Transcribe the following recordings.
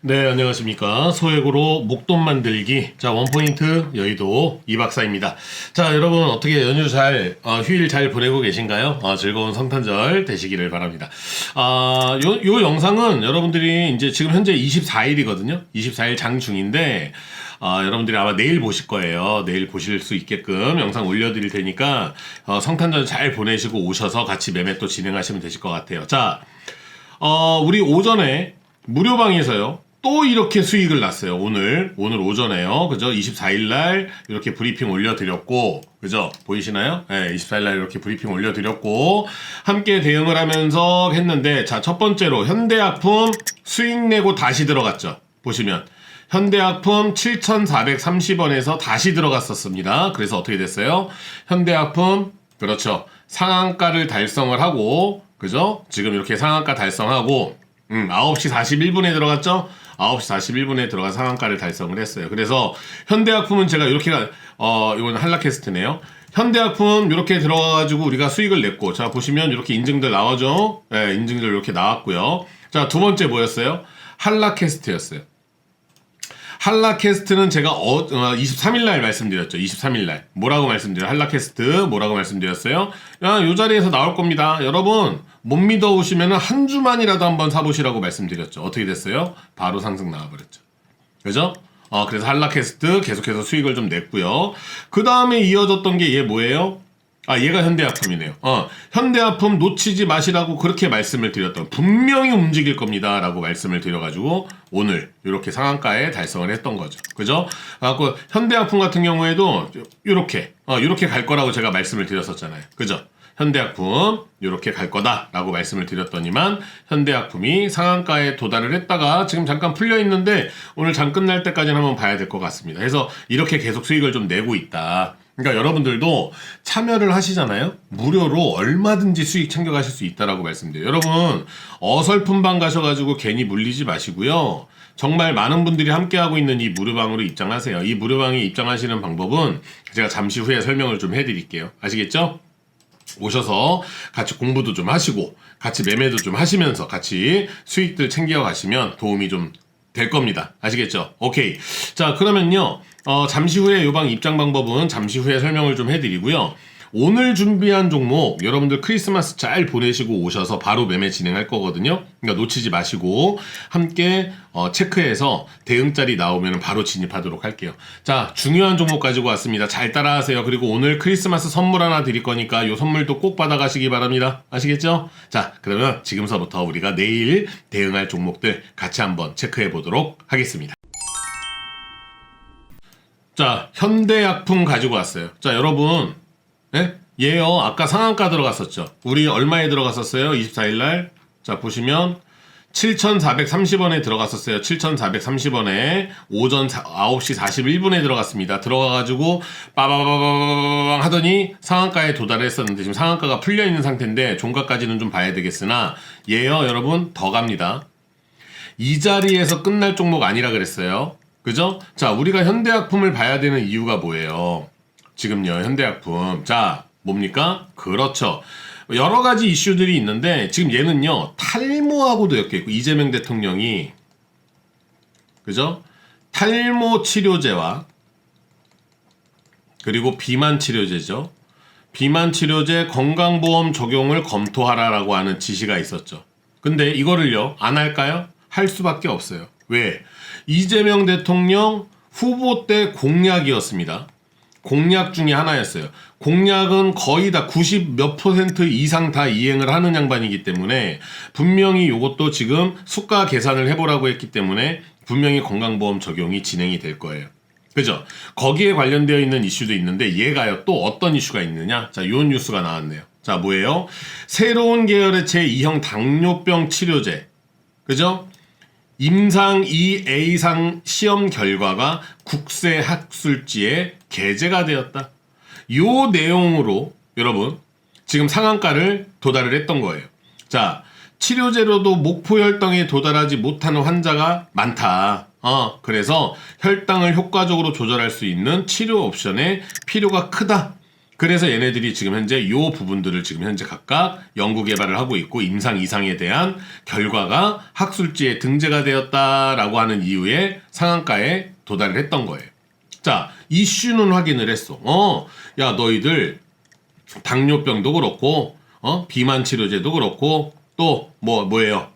네, 안녕하십니까. 소액으로 목돈 만들기. 자, 원포인트 여의도 이박사입니다. 자, 여러분 어떻게 연휴 잘, 어, 휴일 잘 보내고 계신가요? 어, 즐거운 성탄절 되시기를 바랍니다. 아, 요, 요 영상은 여러분들이 이제 지금 현재 24일이거든요. 24일 장중인데, 아, 여러분들이 아마 내일 보실 거예요. 내일 보실 수 있게끔 영상 올려드릴 테니까, 어, 성탄절 잘 보내시고 오셔서 같이 매매 또 진행하시면 되실 것 같아요. 자, 어, 우리 오전에 무료방에서요. 또 이렇게 수익을 났어요. 오늘 오늘 오전에요. 그죠? 24일 날 이렇게 브리핑 올려 드렸고, 그죠? 보이시나요? 네, 24일 날 이렇게 브리핑 올려 드렸고 함께 대응을 하면서 했는데, 자 첫 번째로 현대약품 수익 내고 다시 들어갔죠. 보시면 현대약품 7,430원에서 다시 들어갔었습니다. 그래서 어떻게 됐어요? 현대약품 그렇죠. 상한가를 달성을 하고, 그죠? 지금 이렇게 상한가 달성하고, 음, 9시 41분에 들어갔죠? 9시 41분에 들어가 상한가를 달성을 했어요. 그래서 현대약품은 제가 이렇게, 가- 어, 이건 한라캐스트네요. 현대약품 이렇게 들어가가지고 우리가 수익을 냈고, 자, 보시면 이렇게 인증들 나오죠? 네, 인증들 이렇게 나왔고요. 자, 두 번째 뭐였어요? 한라캐스트였어요. 한라캐스트는 제가 어, 23일 날 말씀드렸죠. 23일 날. 뭐라고 말씀드려요? 한라캐스트 뭐라고 말씀드렸어요? 야, 요 자리에서 나올 겁니다. 여러분, 못 믿어 오시면 한 주만이라도 한번 사보시라고 말씀드렸죠. 어떻게 됐어요? 바로 상승 나와버렸죠. 그죠? 어, 그래서 한라캐스트 계속해서 수익을 좀 냈고요. 그 다음에 이어졌던 게 얘 뭐예요? 아, 얘가 현대약품이네요. 어, 현대약품 놓치지 마시라고 그렇게 말씀을 드렸던, 분명히 움직일 겁니다. 라고 말씀을 드려가지고, 오늘, 이렇게 상한가에 달성을 했던 거죠. 그죠? 그래갖고, 현대약품 같은 경우에도, 요렇게, 어, 요렇게 갈 거라고 제가 말씀을 드렸었잖아요. 그죠? 현대약품, 요렇게 갈 거다라고 말씀을 드렸더니만, 현대약품이 상한가에 도달을 했다가 지금 잠깐 풀려 있는데, 오늘 장 끝날 때까지는 한번 봐야 될 것 같습니다. 그래서 이렇게 계속 수익을 좀 내고 있다. 그러니까 여러분들도 참여를 하시잖아요. 무료로 얼마든지 수익 챙겨가실 수 있다라고 말씀드려요. 여러분 어설픈 방 가셔가지고 괜히 물리지 마시고요. 정말 많은 분들이 함께하고 있는 이 무료방으로 입장하세요. 이 무료방에 입장하시는 방법은 제가 잠시 후에 설명을 좀 해드릴게요. 아시겠죠? 오셔서 같이 공부도 좀 하시고 같이 매매도 좀 하시면서 같이 수익들 챙겨 가시면 도움이 좀 될 겁니다. 아시겠죠? 오케이. 자, 그러면요. 어, 잠시 후에 요방 입장 방법은 잠시 후에 설명을 좀 해드리고요. 오늘 준비한 종목 여러분들 크리스마스 잘 보내시고 오셔서 바로 매매 진행할 거거든요. 그러니까 놓치지 마시고 함께 어, 체크해서 대응자리 나오면 바로 진입하도록 할게요. 자 중요한 종목 가지고 왔습니다. 잘 따라하세요. 그리고 오늘 크리스마스 선물 하나 드릴 거니까 이 선물도 꼭 받아가시기 바랍니다. 아시겠죠? 자 그러면 지금서부터 우리가 내일 대응할 종목들 같이 한번 체크해 보도록 하겠습니다. 자, 현대약품 가지고 왔어요. 자, 여러분. 예? 얘요. 아까 상한가 들어갔었죠. 우리 얼마에 들어갔었어요? 24일 날. 자, 보시면 7,430원에 들어갔었어요. 7,430원에 오전 9시 41분에 들어갔습니다. 들어가가지고 빠바바바바방 하더니 상한가에 도달했었는데 지금 상한가가 풀려 있는 상태인데 종가까지는 좀 봐야 되겠으나 얘요, 여러분 더 갑니다. 이 자리에서 끝날 종목 아니라 그랬어요. 그죠? 자, 우리가 현대약품을 봐야 되는 이유가 뭐예요? 지금요, 현대약품. 자, 뭡니까? 그렇죠. 여러 가지 이슈들이 있는데, 지금 얘는요, 탈모하고도 엮여 있고, 이재명 대통령이, 그죠? 탈모 치료제와, 그리고 비만 치료제죠. 비만 치료제 건강보험 적용을 검토하라라고 하는 지시가 있었죠. 근데 이거를요, 안 할까요? 할 수밖에 없어요. 왜? 이재명 대통령 후보 때 공약이었습니다. 공약 중에 하나였어요. 공약은 거의 다 90 몇 퍼센트 이상 다 이행을 하는 양반이기 때문에 분명히 이것도 지금 수가 계산을 해보라고 했기 때문에 분명히 건강보험 적용이 진행이 될 거예요. 그죠? 거기에 관련되어 있는 이슈도 있는데 얘가요 또 어떤 이슈가 있느냐? 자, 요 뉴스가 나왔네요. 자, 뭐예요? 새로운 계열의 제2형 당뇨병 치료제. 그죠? 임상 2A상 시험 결과가 국세학술지에 게재가 되었다. 요 내용으로 여러분 지금 상한가를 도달을 했던 거예요. 자, 치료제로도 목포 혈당에 도달하지 못하는 환자가 많다. 어, 그래서 혈당을 효과적으로 조절할 수 있는 치료 옵션의 필요가 크다. 그래서 얘네들이 지금 현재 요 부분들을 지금 현재 각각 연구 개발을 하고 있고 임상 이상에 대한 결과가 학술지에 등재가 되었다라고 하는 이유에 상한가에 도달을 했던 거예요. 자, 이슈는 확인을 했어. 어, 야, 너희들 당뇨병도 그렇고, 어, 비만 치료제도 그렇고, 또, 뭐, 뭐예요?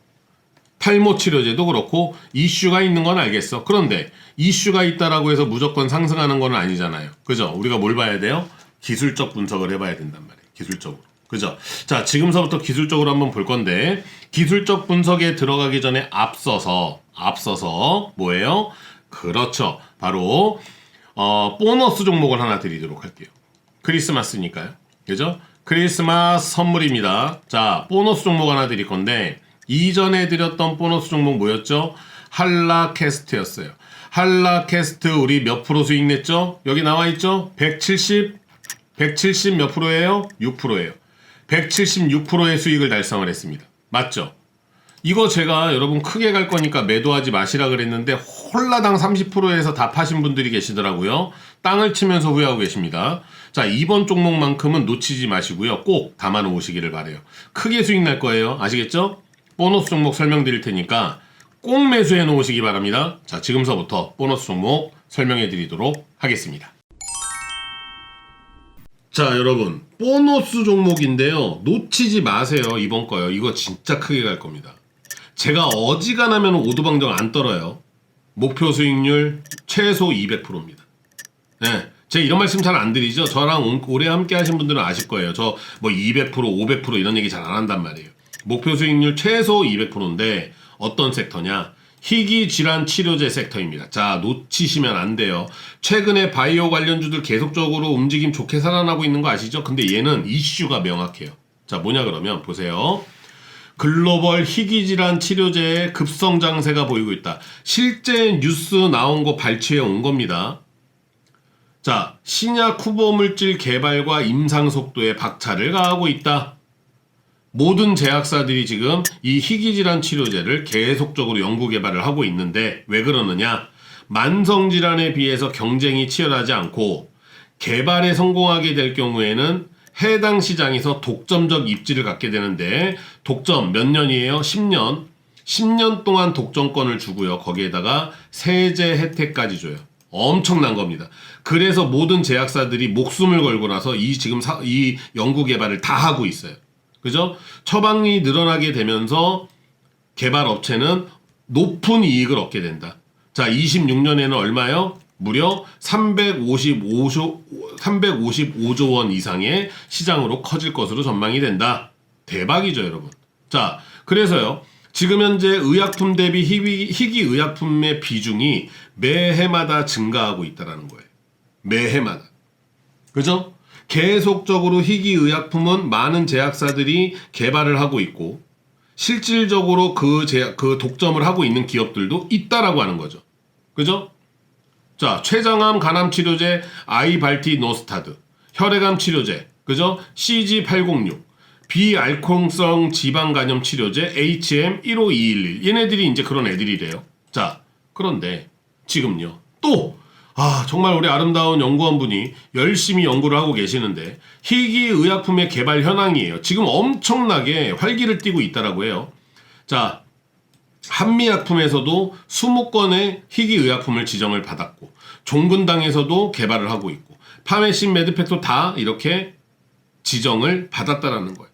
탈모 치료제도 그렇고, 이슈가 있는 건 알겠어. 그런데, 이슈가 있다라고 해서 무조건 상승하는 건 아니잖아요. 그죠? 우리가 뭘 봐야 돼요? 기술적 분석을 해봐야 된단 말이에요. 기술적으로. 그죠? 자, 지금서부터 기술적으로 한번 볼 건데, 기술적 분석에 들어가기 전에 앞서서, 앞서서, 뭐예요? 그렇죠. 바로, 어, 보너스 종목을 하나 드리도록 할게요. 크리스마스니까요. 그죠? 크리스마스 선물입니다. 자, 보너스 종목 하나 드릴 건데, 이전에 드렸던 보너스 종목 뭐였죠? 한라캐스트였어요. 한라캐스트 우리 몇 프로 수익 냈죠? 여기 나와 있죠? 170, 170 몇 프로예요? 6%예요. 176%의 수익을 달성을 했습니다. 맞죠? 이거 제가 여러분 크게 갈 거니까 매도하지 마시라 그랬는데 홀라당 30%에서 다 파신 분들이 계시더라고요. 땅을 치면서 후회하고 계십니다. 자, 이번 종목만큼은 놓치지 마시고요. 꼭 담아 놓으시기를 바래요. 크게 수익 날 거예요. 아시겠죠? 보너스 종목 설명드릴 테니까 꼭 매수해 놓으시기 바랍니다. 자, 지금서부터 보너스 종목 설명해 드리도록 하겠습니다. 자, 여러분. 보너스 종목인데요. 놓치지 마세요. 이번 거요. 이거 진짜 크게 갈 겁니다. 제가 어지간하면 오두방정 안 떨어요. 목표 수익률 최소 200%입니다. 네. 제가 이런 말씀 잘 안 드리죠. 저랑 온- 오래 함께 하신 분들은 아실 거예요. 저 뭐 200%, 500% 이런 얘기 잘 안 한단 말이에요. 목표 수익률 최소 200%인데 어떤 섹터냐? 희귀 질환 치료제 섹터입니다. 자, 놓치시면 안 돼요. 최근에 바이오 관련주들 계속적으로 움직임 좋게 살아나고 있는 거 아시죠? 근데 얘는 이슈가 명확해요. 자, 뭐냐 그러면 보세요. 글로벌 희귀 질환 치료제의 급성 장세가 보이고 있다. 실제 뉴스 나온 거 발췌해 온 겁니다. 자, 신약 후보 물질 개발과 임상 속도에 박차를 가하고 있다. 모든 제약사들이 지금 이 희귀 질환 치료제를 계속적으로 연구 개발을 하고 있는데 왜 그러느냐? 만성 질환에 비해서 경쟁이 치열하지 않고 개발에 성공하게 될 경우에는 해당 시장에서 독점적 입지를 갖게 되는데 독점 몇 년이에요? 10년. 10년 동안 독점권을 주고요. 거기에다가 세제 혜택까지 줘요. 엄청난 겁니다. 그래서 모든 제약사들이 목숨을 걸고 나서 이 지금 사- 이 연구 개발을 다 하고 있어요. 그죠? 처방이 늘어나게 되면서 개발 업체는 높은 이익을 얻게 된다. 자, 26년에는 얼마요? 무려 355조 355조 원 이상의 시장으로 커질 것으로 전망이 된다. 대박이죠, 여러분. 자, 그래서요. 지금 현재 의약품 대비 희귀, 희귀 의약품의 비중이 매해마다 증가하고 있다라는 거예요. 매해마다. 그죠? 계속적으로 희귀 의약품은 많은 제약사들이 개발을 하고 있고 실질적으로 그 제약 그 독점을 하고 있는 기업들도 있다라고 하는 거죠. 그죠? 자, 췌장암 간암 치료제 아이발티 노스타드, 혈액암 치료제, 그죠? CG806, 비알코올성 지방 간염 치료제 HM15211. 얘네들이 이제 그런 애들이래요. 자, 그런데 지금요. 또 아, 정말 우리 아름다운 연구원 분이 열심히 연구를 하고 계시는데 희귀 의약품의 개발 현황이에요. 지금 엄청나게 활기를 띠고 있다라고 해요. 자, 한미약품에서도 20건의 희귀 의약품을 지정을 받았고 종근당에서도 개발을 하고 있고 파메신 메드팩도 다 이렇게 지정을 받았다라는 거예요.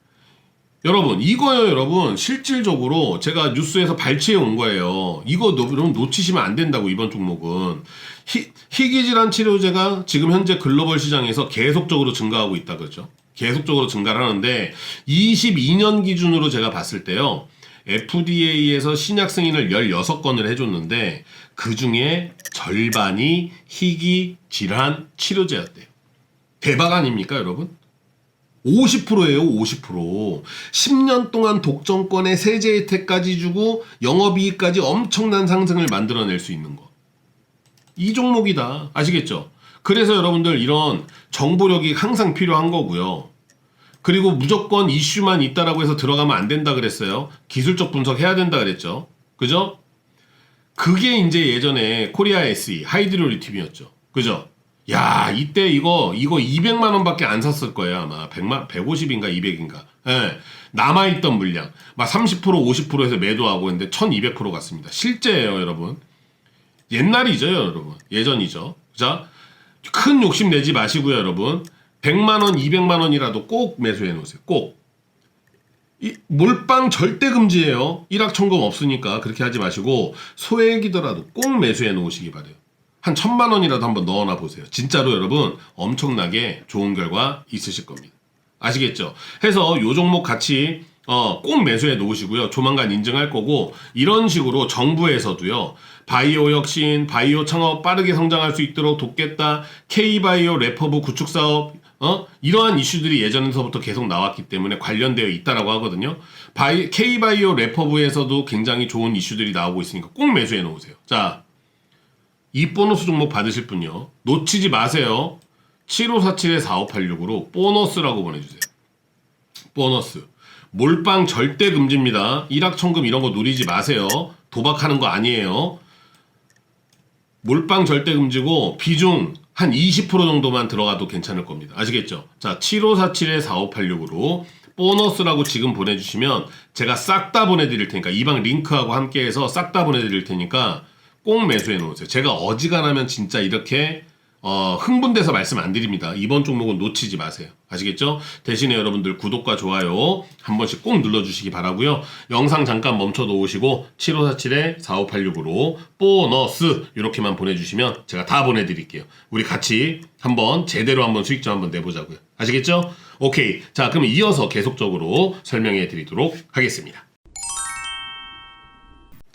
여러분 이거요 여러분 실질적으로 제가 뉴스에서 발췌해 온 거예요. 이거 너, 여러분 놓치시면 안 된다고 이번 종목은 희, 희귀 질환 치료제가 지금 현재 글로벌 시장에서 계속적으로 증가하고 있다 그러죠. 계속적으로 증가를 하는데 22년 기준으로 제가 봤을 때요. FDA에서 신약 승인을 16건을 해줬는데 그 중에 절반이 희귀 질환 치료제였대요. 대박 아닙니까, 여러분? 50%예요, 50%. 10년 동안 독점권에 세제 혜택까지 주고 영업이익까지 엄청난 상승을 만들어낼 수 있는 거. 이 종목이다. 아시겠죠? 그래서 여러분들 이런 정보력이 항상 필요한 거고요. 그리고 무조건 이슈만 있다라고 해서 들어가면 안 된다 그랬어요. 기술적 분석 해야 된다 그랬죠. 그죠? 그게 이제 예전에 코리아 SE 하이드로 리튬이었죠. 그죠? 야, 이때 이거 이거 200만 원밖에 안 샀을 거예요, 아마. 100만 150인가 200인가. 예. 남아 있던 물량. 막 30% 50%에서 매도하고 있는데 1200% 갔습니다. 실제예요, 여러분. 옛날이죠, 여러분. 예전이죠. 자, 큰 욕심 내지 마시고요, 여러분. 100만 원, 200만 원이라도 꼭 매수해 놓으세요. 꼭. 이 몰빵 절대 금지예요. 일확천금 없으니까 그렇게 하지 마시고 소액이더라도 꼭 매수해 놓으시기 바래요. 한 천만 원이라도 한번 넣어놔 보세요. 진짜로 여러분 엄청나게 좋은 결과 있으실 겁니다. 아시겠죠? 해서 요 종목 같이 어, 꼭 매수해 놓으시고요. 조만간 인증할 거고 이런 식으로 정부에서도요. 바이오 혁신, 바이오 창업 빠르게 성장할 수 있도록 돕겠다. K바이오 레퍼브 구축 사업 어? 이러한 이슈들이 예전에서부터 계속 나왔기 때문에 관련되어 있다라고 하거든요. 바이, K바이오 레퍼브에서도 굉장히 좋은 이슈들이 나오고 있으니까 꼭 매수해 놓으세요. 자, 이 보너스 종목 받으실 분요. 놓치지 마세요. 7547-4586으로 보너스라고 보내주세요. 보너스. 몰빵 절대 금지입니다. 일확천금 이런 거 누리지 마세요. 도박하는 거 아니에요. 몰빵 절대 금지고 비중 한 20% 정도만 들어가도 괜찮을 겁니다. 아시겠죠? 자, 7547-4586으로 보너스라고 지금 보내주시면 제가 싹 다 보내드릴 테니까 이 방 링크하고 함께해서 싹 다 보내드릴 테니까 꼭 매수해 놓으세요. 제가 어지간하면 진짜 이렇게 어, 흥분돼서 말씀 안 드립니다. 이번 종목은 놓치지 마세요. 아시겠죠? 대신에 여러분들 구독과 좋아요 한 번씩 꼭 눌러주시기 바라고요. 영상 잠깐 멈춰 놓으시고 7547-4586으로 보너스 이렇게만 보내주시면 제가 다 보내드릴게요. 우리 같이 한번 제대로 한번 수익점 한번 내보자고요. 아시겠죠? 오케이. 자, 그럼 이어서 계속적으로 설명해 드리도록 하겠습니다.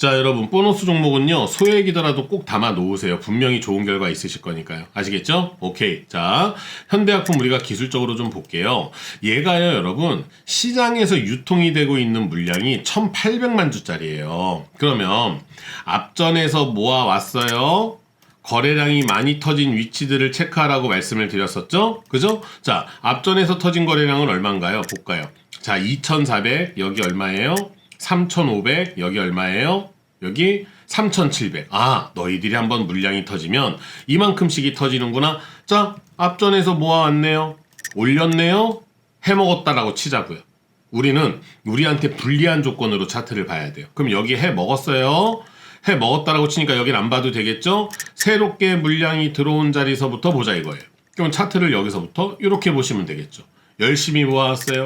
자, 여러분, 보너스 종목은요, 소액이더라도 꼭 담아 놓으세요. 분명히 좋은 결과 있으실 거니까요. 아시겠죠? 오케이. 자, 현대약품 우리가 기술적으로 좀 볼게요. 얘가요, 여러분, 시장에서 유통이 되고 있는 물량이 1,800만 주짜리예요. 그러면, 앞전에서 모아왔어요. 거래량이 많이 터진 위치들을 체크하라고 말씀을 드렸었죠? 그죠? 자, 앞전에서 터진 거래량은 얼마인가요? 볼까요? 자, 2,400, 여기 얼마예요? 3,500, 여기 얼마예요? 여기 3,700. 아, 너희들이 한번 물량이 터지면 이만큼씩이 터지는구나. 자, 앞전에서 모아왔네요. 올렸네요. 해먹었다라고 치자고요. 우리는 우리한테 불리한 조건으로 차트를 봐야 돼요. 그럼 여기 해 먹었어요. 해 먹었다라고 치니까 여긴 안 봐도 되겠죠? 새롭게 물량이 들어온 자리서부터 보자 이거예요. 그럼 차트를 여기서부터 이렇게 보시면 되겠죠. 열심히 모아왔어요.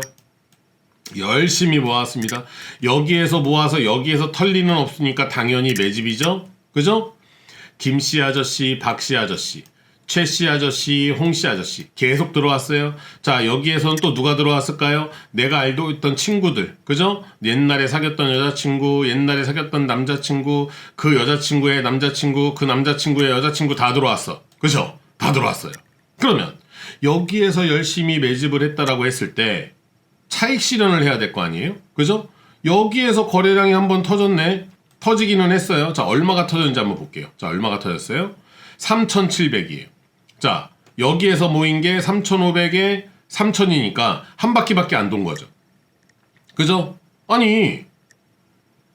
열심히 모았습니다. 여기에서 모아서 여기에서 털리는 없으니까 당연히 매집이죠. 그죠? 김씨 아저씨, 박씨 아저씨, 최씨 아저씨, 홍씨 아저씨 계속 들어왔어요. 자 여기에서는 또 누가 들어왔을까요? 내가 알고 있던 친구들, 그죠? 옛날에 사귀었던 여자친구, 옛날에 사귀었던 남자친구, 그 여자친구의 남자친구, 그 남자친구의 여자친구 다 들어왔어. 그죠? 다 들어왔어요. 그러면 여기에서 열심히 매집을 했다라고 했을 때 차익 실현을 해야 될 거 아니에요? 그죠? 여기에서 거래량이 한번 터졌네. 터지기는 했어요. 자, 얼마가 터졌는지 한번 볼게요. 자, 얼마가 터졌어요? 3,700이에요. 자, 여기에서 모인 게 3,500에 3,000이니까 한 바퀴밖에 안 돈 거죠. 그죠? 아니,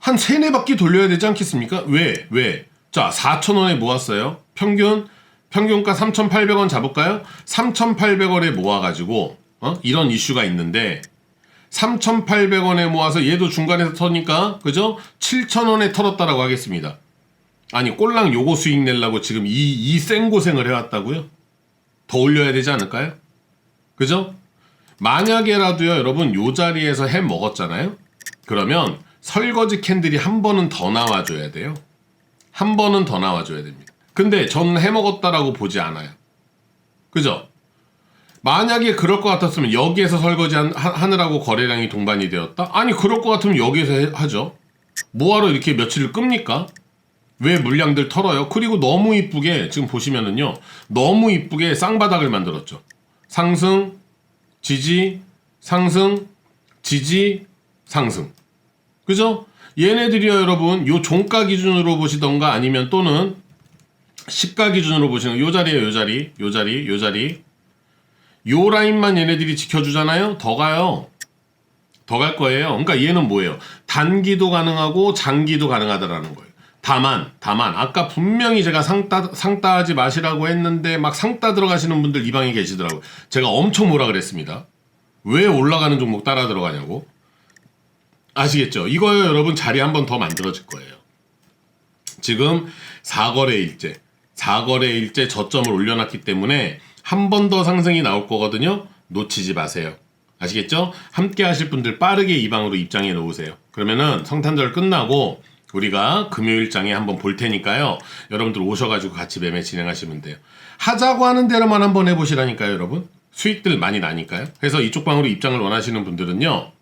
한 세네 바퀴 돌려야 되지 않겠습니까? 왜? 왜? 자, 4,000원에 모았어요. 평균, 평균가 3,800원 잡을까요? 3,800원에 모아가지고, 어? 이런 이슈가 있는데, 3,800원에 모아서 얘도 중간에서 터니까 그죠? 7,000원에 털었다라고 하겠습니다. 아니 꼴랑 요거 수익 내려고 지금 이 이 생 고생을 해왔다고요? 더 올려야 되지 않을까요? 그죠? 만약에라도요 여러분 요 자리에서 해 먹었잖아요? 그러면 설거지 캔들이 한 번은 더 나와줘야 돼요. 한 번은 더 나와줘야 됩니다. 근데 저는 해 먹었다라고 보지 않아요. 그죠? 만약에 그럴 것 같았으면 여기에서 설거지 한- 하, 하느라고 거래량이 동반이 되었다? 아니 그럴 것 같으면 여기에서 해- 하죠. 뭐하러 이렇게 며칠을 끕니까? 왜 물량들 털어요? 그리고 너무 이쁘게 지금 보시면은요 너무 이쁘게 쌍바닥을 만들었죠. 상승, 지지, 상승, 지지, 상승. 그죠? 얘네들이요 여러분 요 종가 기준으로 보시던가 아니면 또는 시가 기준으로 보시는 요 자리에요 요 자리 요 자리 요 자리 요 라인만 얘네들이 지켜주잖아요. 더 가요. 더 갈 거예요. 그러니까 얘는 뭐예요? 단기도 가능하고 장기도 가능하다라는 거예요. 다만, 다만, 아까 분명히 제가 상따, 상따하지 마시라고 했는데, 막 상따 들어가시는 분들 이 방에 계시더라고요. 제가 엄청 뭐라 그랬습니다. 왜 올라가는 종목 따라 들어가냐고. 아시겠죠? 이거요, 여러분 자리 한 번 더 만들어질 거예요. 지금 4거래 일제, 4거래 일제 저점을 올려놨기 때문에 한 번 더 상승이 나올 거거든요. 놓치지 마세요. 아시겠죠? 함께 하실 분들 빠르게 이 방으로 입장해 놓으세요. 그러면은 성탄절 끝나고 우리가 금요일장에 한번 볼 테니까요. 여러분들 오셔가지고 같이 매매 진행하시면 돼요. 하자고 하는 대로만 한번 해보시라니까요, 여러분. 수익들 많이 나니까요. 그래서 이쪽 방으로 입장을 원하시는 분들은요.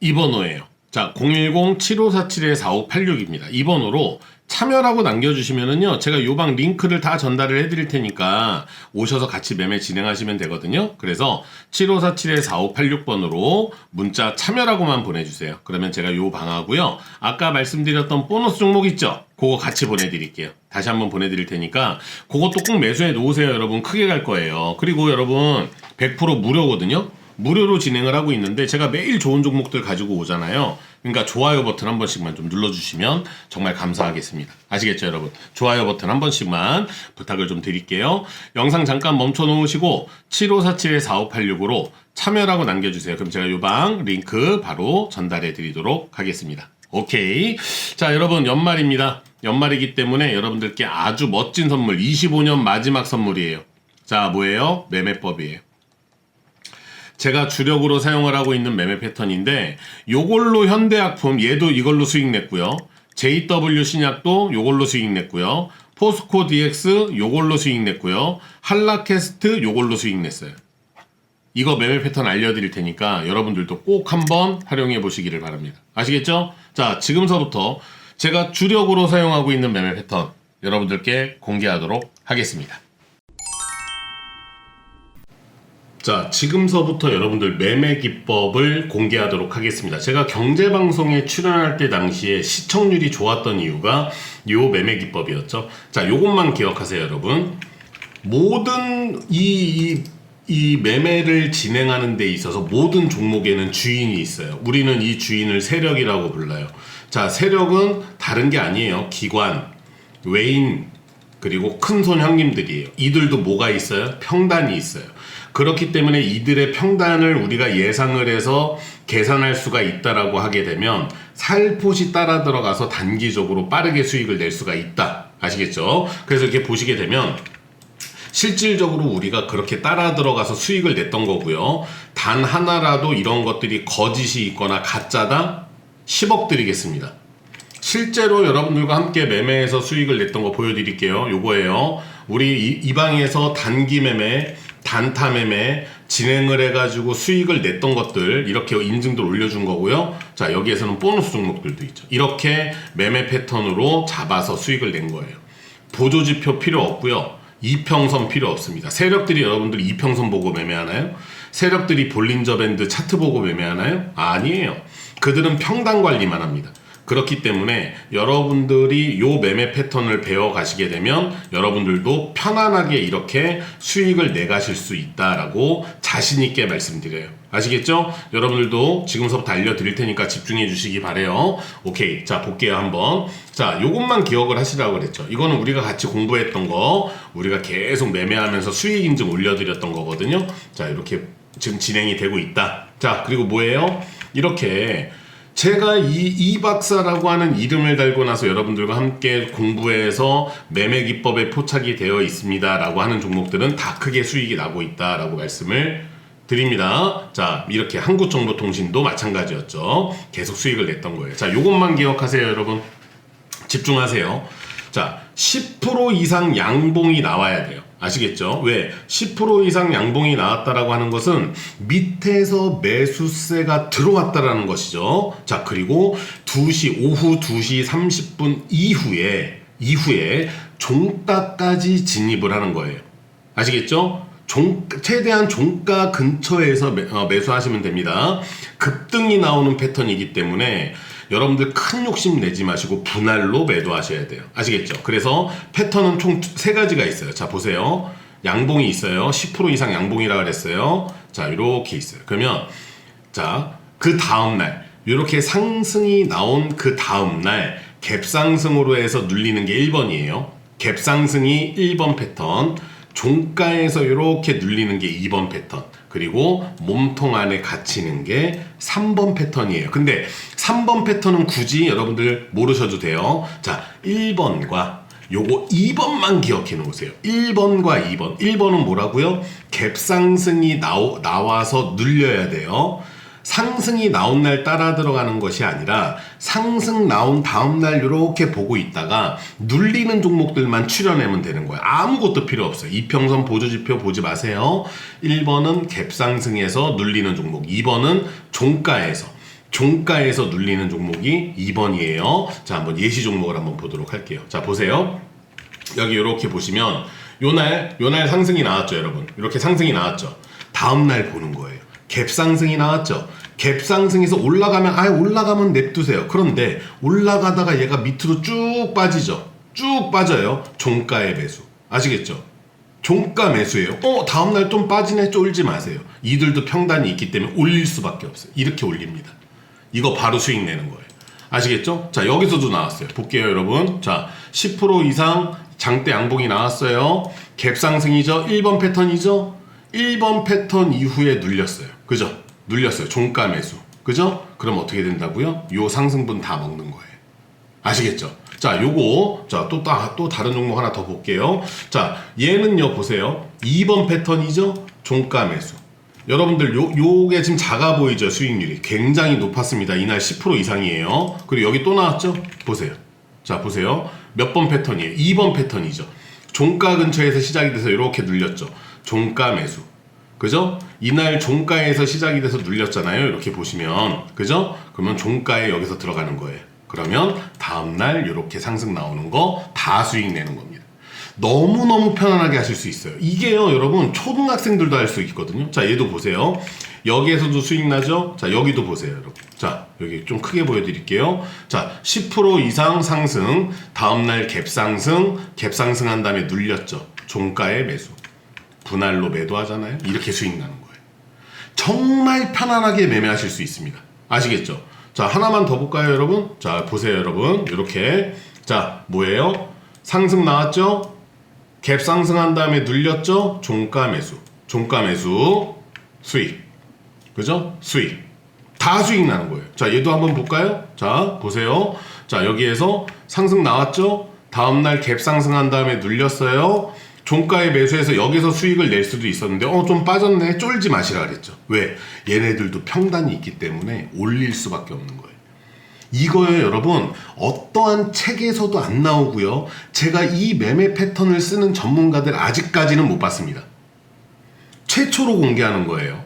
이 번호예요. 자, 010-7547-4586입니다. 이 번호로 참여라고 남겨주시면은요, 제가 요방 링크를 다 전달을 해드릴 테니까 오셔서 같이 매매 진행하시면 되거든요. 그래서 7547-4586번으로 문자 참여라고만 보내주세요. 그러면 제가 요 방하고요, 아까 말씀드렸던 보너스 종목 있죠? 그거 같이 보내드릴게요. 다시 한번 보내드릴 테니까 그것도 꼭 매수해 놓으세요, 여러분. 크게 갈 거예요. 그리고 여러분 100% 무료거든요. 무료로 진행을 하고 있는데 제가 매일 좋은 종목들 가지고 오잖아요. 그러니까 좋아요 버튼 한 번씩만 좀 눌러주시면 정말 감사하겠습니다. 아시겠죠, 여러분? 좋아요 버튼 한 번씩만 부탁을 좀 드릴게요. 영상 잠깐 멈춰 놓으시고 7547-4586으로 참여라고 남겨주세요. 그럼 제가 요방 링크 바로 전달해 드리도록 하겠습니다. 오케이. 자, 여러분, 연말입니다. 연말이기 때문에 여러분들께 아주 멋진 선물, 25년 마지막 선물이에요. 자, 뭐예요? 매매법이에요. 제가 주력으로 사용을 하고 있는 매매 패턴인데 요걸로 현대약품 얘도 이걸로 수익 냈고요. JW 신약도 요걸로 수익 냈고요. 포스코 DX 요걸로 수익 냈고요. 한라캐스트 요걸로 수익 냈어요. 이거 매매 패턴 알려드릴 테니까 여러분들도 꼭 한번 활용해 보시기를 바랍니다. 아시겠죠? 자, 지금서부터 제가 주력으로 사용하고 있는 매매 패턴 여러분들께 공개하도록 하겠습니다. 자, 지금서부터 여러분들 매매 기법을 공개하도록 하겠습니다. 제가 경제 방송에 출연할 때 당시에 시청률이 좋았던 이유가 요 매매 기법이었죠. 자, 요것만 기억하세요, 여러분. 모든 이, 이, 이 매매를 진행하는 데 있어서 모든 종목에는 주인이 있어요. 우리는 이 주인을 세력이라고 불러요. 자, 세력은 다른 게 아니에요. 기관, 외인, 그리고 큰 손 형님들이에요. 이들도 뭐가 있어요? 평단이 있어요. 그렇기 때문에 이들의 평단을 우리가 예상을 해서 계산할 수가 있다라고 하게 되면 살포시 따라 들어가서 단기적으로 빠르게 수익을 낼 수가 있다. 아시겠죠? 그래서 이렇게 보시게 되면 실질적으로 우리가 그렇게 따라 들어가서 수익을 냈던 거고요. 단 하나라도 이런 것들이 거짓이 있거나 가짜다? 10억 드리겠습니다. 실제로 여러분들과 함께 매매해서 수익을 냈던 거 보여드릴게요. 요거예요. 우리 이, 이 방에서 단기 매매, 단타 매매 진행을 해가지고 수익을 냈던 것들 이렇게 인증들 올려준 거고요. 자 여기에서는 보너스 종목들도 있죠. 이렇게 매매 패턴으로 잡아서 수익을 낸 거예요. 보조지표 필요 없고요. 이평선 필요 없습니다. 세력들이 여러분들 이평선 보고 매매하나요? 세력들이 볼린저 밴드 차트 보고 매매하나요? 아니에요. 그들은 평단 관리만 합니다. 그렇기 때문에 여러분들이 요 매매 패턴을 배워 가시게 되면 여러분들도 편안하게 이렇게 수익을 내 가실 수 있다라고 자신 있게 말씀드려요. 아시겠죠? 여러분들도 지금서부터 알려드릴 테니까 집중해 주시기 바래요. 오케이. 자, 볼게요, 한번. 자, 요것만 기억을 하시라고 그랬죠. 이거는 우리가 같이 공부했던 거, 우리가 계속 매매하면서 수익 인증 올려드렸던 거거든요. 자, 이렇게 지금 진행이 되고 있다. 자, 그리고 뭐예요? 이렇게 제가 이, 이 박사라고 하는 이름을 달고 나서 여러분들과 함께 공부해서 매매 기법에 포착이 되어 있습니다 라고 하는 종목들은 다 크게 수익이 나고 있다 라고 말씀을 드립니다. 자, 이렇게 한국정보통신도 마찬가지였죠. 계속 수익을 냈던 거예요. 자, 요것만 기억하세요, 여러분. 집중하세요. 자, 10% 이상 양봉이 나와야 돼요. 아시겠죠? 왜? 10% 이상 양봉이 나왔다라고 하는 것은 밑에서 매수세가 들어왔다라는 것이죠. 자, 그리고 2시, 오후 2시 30분 이후에, 이후에 종가까지 진입을 하는 거예요. 아시겠죠? 종, 최대한 종가 근처에서 매, 어, 매수하시면 됩니다. 급등이 나오는 패턴이기 때문에 여러분들 큰 욕심 내지 마시고 분할로 매도하셔야 돼요. 아시겠죠? 그래서 패턴은 총 세 가지가 있어요. 자, 보세요. 양봉이 있어요. 10% 이상 양봉이라 그랬어요. 자, 이렇게 있어요. 그러면 자, 그 다음 날 이렇게 상승이 나온 그 다음 날 갭상승으로 해서 눌리는 게 1번이에요. 갭상승이 1번 패턴, 종가에서 이렇게 눌리는 게 2번 패턴, 그리고 몸통 안에 갇히는 게 3번 패턴이에요. 근데 3번 패턴은 굳이 여러분들 모르셔도 돼요. 자, 1번과 요거 2번만 기억해 놓으세요. 1번과 2번. 1번은 뭐라고요? 갭상승이 나오, 나와서 눌려야 돼요. 상승이 나온 날 따라 들어가는 것이 아니라 상승 나온 다음 날 이렇게 보고 있다가 눌리는 종목들만 추려내면 되는 거예요. 아무것도 필요 없어요. 이평선 보조지표 보지 마세요. 1번은 갭상승에서 눌리는 종목, 2번은 종가에서 종가에서 눌리는 종목이 2번이에요. 자, 한번 예시 종목을 한번 보도록 할게요. 자, 보세요. 여기 이렇게 보시면 요날 요날 상승이 나왔죠, 여러분. 이렇게 상승이 나왔죠. 다음 날 보는 거예요. 갭 상승이 나왔죠. 갭 상승에서 올라가면 아예 올라가면 냅두세요. 그런데 올라가다가 얘가 밑으로 쭉 빠지죠. 쭉 빠져요. 종가의 매수. 아시겠죠? 종가 매수예요. 어, 다음날 좀 빠지네 쫄지 마세요. 이들도 평단이 있기 때문에 올릴 수밖에 없어요. 이렇게 올립니다. 이거 바로 수익 내는 거예요. 아시겠죠? 자, 여기서도 나왔어요. 볼게요, 여러분. 자, 10% 이상 장대 양봉이 나왔어요. 갭 상승이죠? 1번 패턴이죠? 1번 패턴 이후에 눌렸어요. 그죠? 눌렸어요. 종가 매수. 그죠? 그럼 어떻게 된다고요? 요 상승분 다 먹는 거예요. 아시겠죠? 자, 요거, 자, 또, 따, 또 다른 종목 하나 더 볼게요. 자, 얘는요, 보세요. 2번 패턴이죠? 종가 매수. 여러분들, 요, 요게 지금 작아 보이죠? 수익률이. 굉장히 높았습니다. 이날 10% 이상이에요. 그리고 여기 또 나왔죠? 보세요. 자, 보세요. 몇 번 패턴이에요? 2번 패턴이죠. 종가 근처에서 시작이 돼서 이렇게 눌렸죠. 종가 매수. 그죠? 이날 종가에서 시작이 돼서 눌렸잖아요. 이렇게 보시면. 그죠? 그러면 종가에 여기서 들어가는 거예요. 그러면 다음날 이렇게 상승 나오는 거 다 수익 내는 겁니다. 너무너무 편안하게 하실 수 있어요. 이게요, 여러분, 초등학생들도 할 수 있거든요. 자, 얘도 보세요. 여기에서도 수익 나죠? 자, 여기도 보세요, 여러분. 자, 여기 좀 크게 보여드릴게요. 자, 10% 이상 상승, 다음날 갭 상승, 갭 상승한 다음에 눌렸죠. 종가에 매수. 분할로 매도하잖아요. 이렇게 수익 나는 거예요. 정말 편안하게 매매하실 수 있습니다. 아시겠죠? 자, 하나만 더 볼까요, 여러분? 자, 보세요, 여러분. 이렇게. 자, 뭐예요? 상승 나왔죠? 갭 상승한 다음에 눌렸죠? 종가 매수. 종가 매수. 수익. 그죠? 수익. 다 수익 나는 거예요. 자, 얘도 한번 볼까요? 자, 보세요. 자, 여기에서 상승 나왔죠? 다음날 갭 상승한 다음에 눌렸어요. 종가에 매수해서 여기서 수익을 낼 수도 있었는데 어 좀 빠졌네. 쫄지 마시라 그랬죠. 왜? 얘네들도 평단이 있기 때문에 올릴 수밖에 없는 거예요. 이거요 여러분. 어떠한 책에서도 안 나오고요. 제가 이 매매 패턴을 쓰는 전문가들 아직까지는 못 봤습니다. 최초로 공개하는 거예요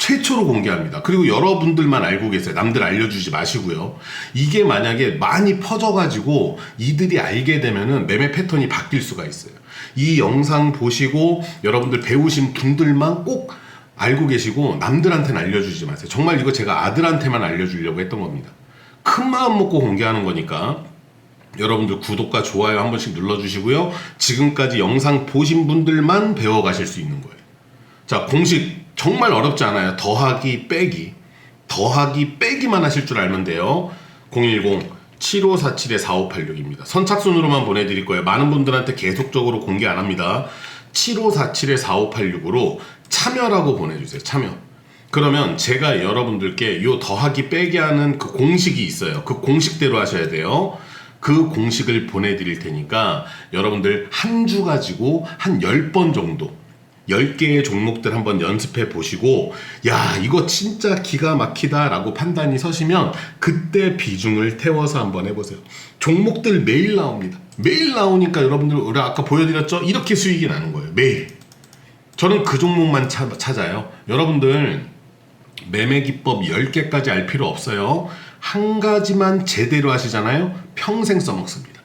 최초로 공개합니다. 그리고 여러분들만 알고 계세요. 남들 알려주지 마시고요. 이게 만약에 많이 퍼져가지고 이들이 알게 되면은 매매 패턴이 바뀔 수가 있어요. 이 영상 보시고 여러분들 배우신 분들만 꼭 알고 계시고 남들한테는 알려주지 마세요. 정말 이거 제가 아들한테만 알려주려고 했던 겁니다. 큰 마음 먹고 공개하는 거니까 여러분들 구독과 좋아요 한 번씩 눌러주시고요. 지금까지 영상 보신 분들만 배워가실 수 있는 거예요. 자, 공식 정말 어렵지 않아요. 더하기, 빼기. 더하기, 빼기만 하실 줄 알면 돼요. 010-7547-4586입니다. 선착순으로만 보내드릴 거예요. 많은 분들한테 계속적으로 공개 안 합니다. 7547-4586으로 참여라고 보내주세요. 참여. 그러면 제가 여러분들께 요 더하기 빼기 하는 그 공식이 있어요. 그 공식대로 하셔야 돼요. 그 공식을 보내드릴 테니까 여러분들 한 주 가지고 한 10번 정도 10개의 종목들 한번 연습해 보시고 야 이거 진짜 기가 막히다 라고 판단이 서시면 그때 비중을 태워서 한번 해보세요. 종목들 매일 나옵니다. 매일 나오니까 여러분들 우리 아까 보여드렸죠? 이렇게 수익이 나는 거예요. 매일. 저는 그 종목만 차, 찾아요. 여러분들 매매 기법 10개까지 알 필요 없어요. 한 가지만 제대로 하시잖아요. 평생 써먹습니다.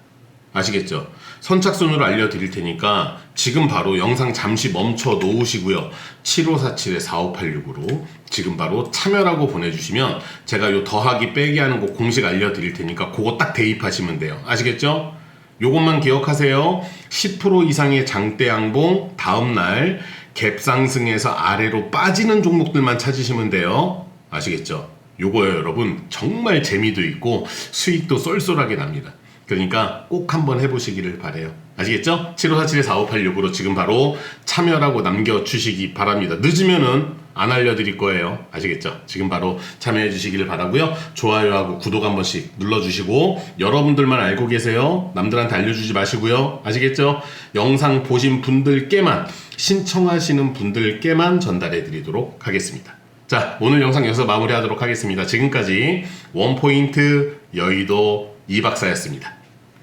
아시겠죠? 선착순으로 알려드릴 테니까 지금 바로 영상 잠시 멈춰 놓으시고요. 7547-4586으로 지금 바로 참여라고 보내주시면 제가 요 더하기 빼기 하는 거 공식 알려드릴 테니까 그거 딱 대입하시면 돼요. 아시겠죠? 요것만 기억하세요. 10% 이상의 장대 양봉 다음날 갭 상승에서 아래로 빠지는 종목들만 찾으시면 돼요. 아시겠죠? 요거요 여러분 정말 재미도 있고 수익도 쏠쏠하게 납니다. 그러니까 꼭 한번 해보시기를 바래요. 아시겠죠? 7547-4586으로 지금 바로 참여라고 남겨주시기 바랍니다. 늦으면은 안 알려드릴 거예요. 아시겠죠? 지금 바로 참여해 주시기를 바라고요. 좋아요하고 구독 한 번씩 눌러주시고 여러분들만 알고 계세요. 남들한테 알려주지 마시고요. 아시겠죠? 영상 보신 분들께만 신청하시는 분들께만 전달해 드리도록 하겠습니다. 자, 오늘 영상 여기서 마무리하도록 하겠습니다. 지금까지 원포인트 여의도 이 박사였습니다.